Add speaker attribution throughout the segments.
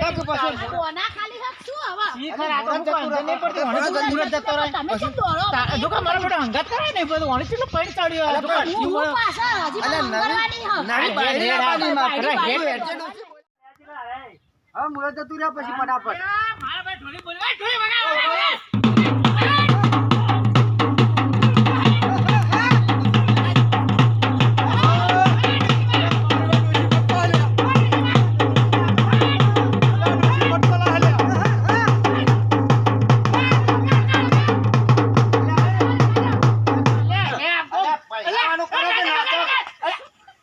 Speaker 1: કે પછી
Speaker 2: કોના ખાલી હક શું હવે?
Speaker 1: ઈ ખરા, આ તો હું નહીં પડતી, જતો રહે.
Speaker 2: તમે કેમ દોડો?
Speaker 1: જો કે મારા બેટા કરે ને, બધું કેટલું ચડ્યો, આ
Speaker 2: હું હજી કરવાની
Speaker 3: માં મુરત રહ્યા પછી ફટાફટ.
Speaker 1: મારા ભાઈ ઢોલી બોલે, ઢોલી વગાડ,
Speaker 3: કરે કે નાચો?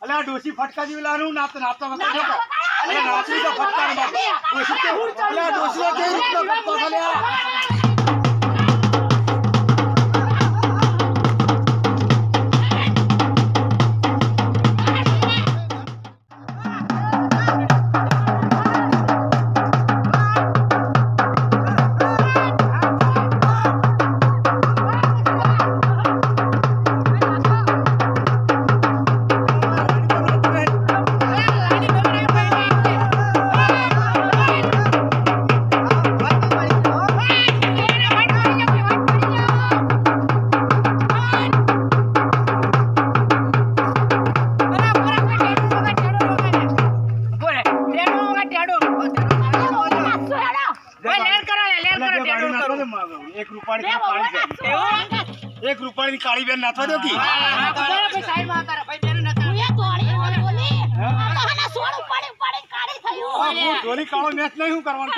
Speaker 4: અલ્યા ડોશી ફટકા જેવી લારું નાચતો નાચતો વખતે જો કે. અલ્યા નાચી તો ફટકા ને બાપ. ડોશી કેવું અલ્યા ડોશીઓ કેવી રીતનો ફટકો છે
Speaker 1: ટેડો
Speaker 4: નાખો ને એક રૂપાળી કાળી છે. એક રૂપાળીની કાળી બેન નાખવા દો કી? કાળો મેચ નહીં હું કરવાનું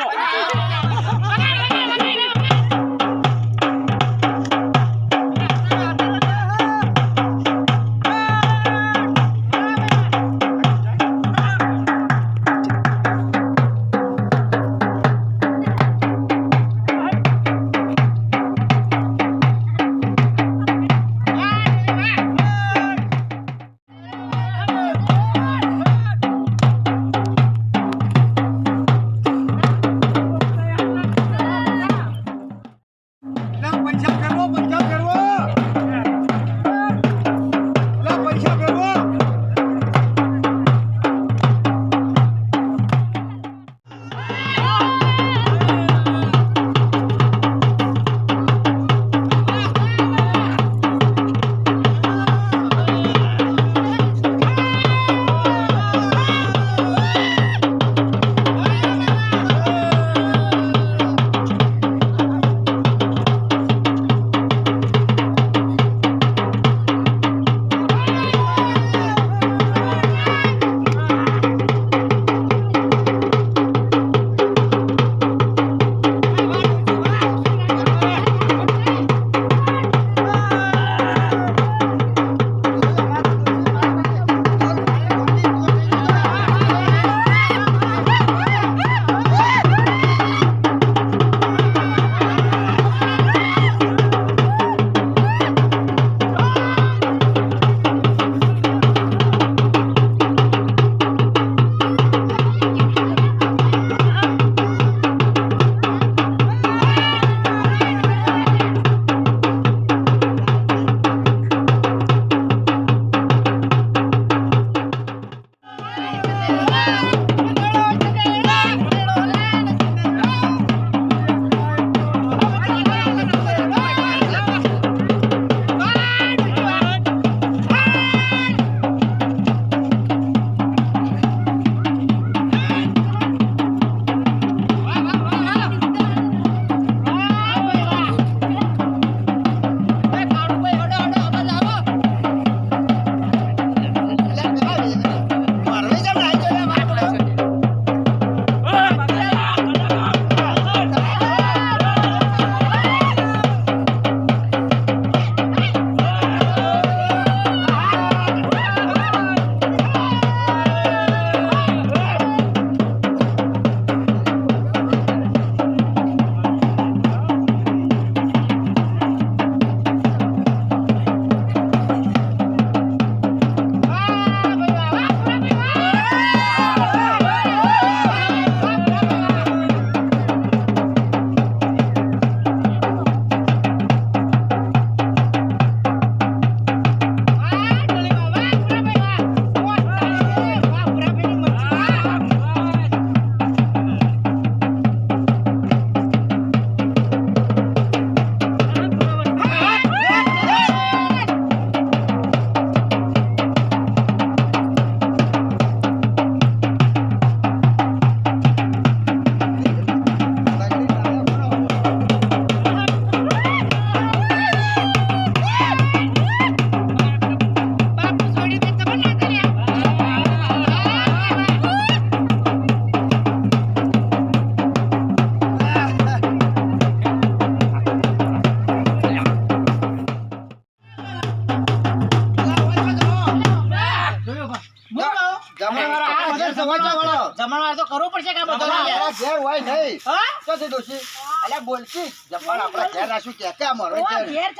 Speaker 1: મારે તો કરવો પડશે કે આ બધું
Speaker 4: ઘેર હોય નહીં
Speaker 1: હા
Speaker 4: ક્યાંથી ડોશી અલ્યા બોલતી જમણ આપણા ઘેર રાખ્યું કે કે અમારો ઘેર
Speaker 2: ઘેર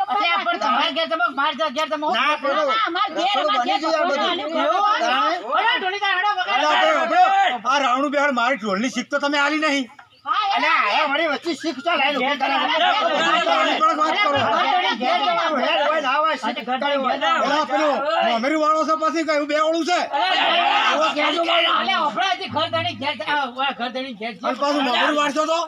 Speaker 1: પણ તમારે ઘેર તમે માર ઘેર ઘેર તમે
Speaker 4: ના
Speaker 2: પડો અમાર ઘેર, અમાર ઘેર.
Speaker 1: અરે ઢોલી તા હડો વગાડો.
Speaker 4: અલ્યા આ રાણુ બેહાડ મારી ઢોલની શીખ તો તમે આલી નહીં
Speaker 2: હા,
Speaker 4: અલ્યા વચ્ચે શીખ ચાલ લોકો તારા વાત કરો વાળો છે પછી કયું બે ઓળું છે.
Speaker 1: અલે ઓપડા થી ઘર ધણી ઘેર ઓલા ઘર ધણી
Speaker 4: તો?